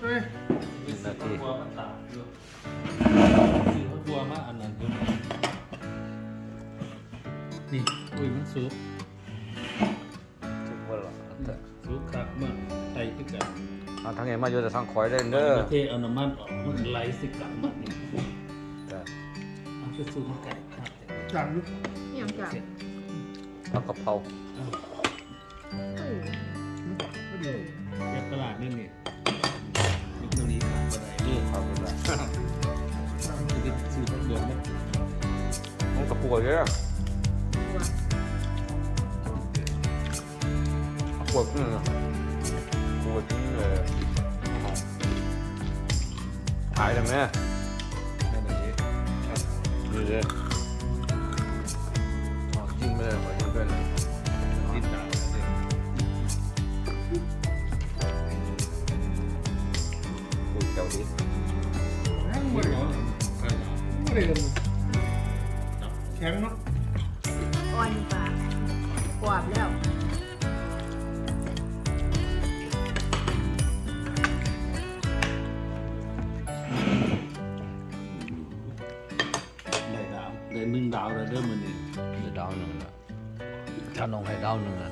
เฮ้ยหนึ่งนาทีกลัวมันตากอยู่ซื้อเขากลัวมากอันนั้นอยู่นี่อุ้ยมันซุปทุกวันละแต่ซุปคักมากไตที่กันเอาทั้งไงมาอยู่แต่ทางคอยได้เด้อประเทศเอาน้ำมันออกมันไหลสิกันมันนี่แต่เอาไปซุปมันไก่ครับจังอย่างจากผักกะเพรา มันกระปุกเยอะปวดขึ้นเลยปวดขึ้นเล แค่นั้นเองดีเลยอ๋อจริงไปเลยขอยิงเป็นติดตามเลยดูเกาหลีทั้งหมไม่ดร้อนใครเอาไม่ได้เลยแข็งเนาะอ่อนปากกวาดแล้วได้ดาวได้หนึ่งดาวแล้วเด้อมันนี่เดี๋ยวดาวหนึ่งนะถ้าน้องให้ดาวหนึ่งนะ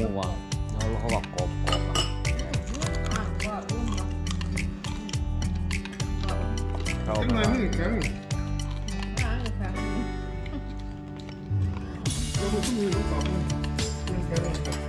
ม่วงแล้วเขาบอกกรอบกรอบเขจังเลยนี่แล้วผมก็มีลูกสยันแค่ไหนครับ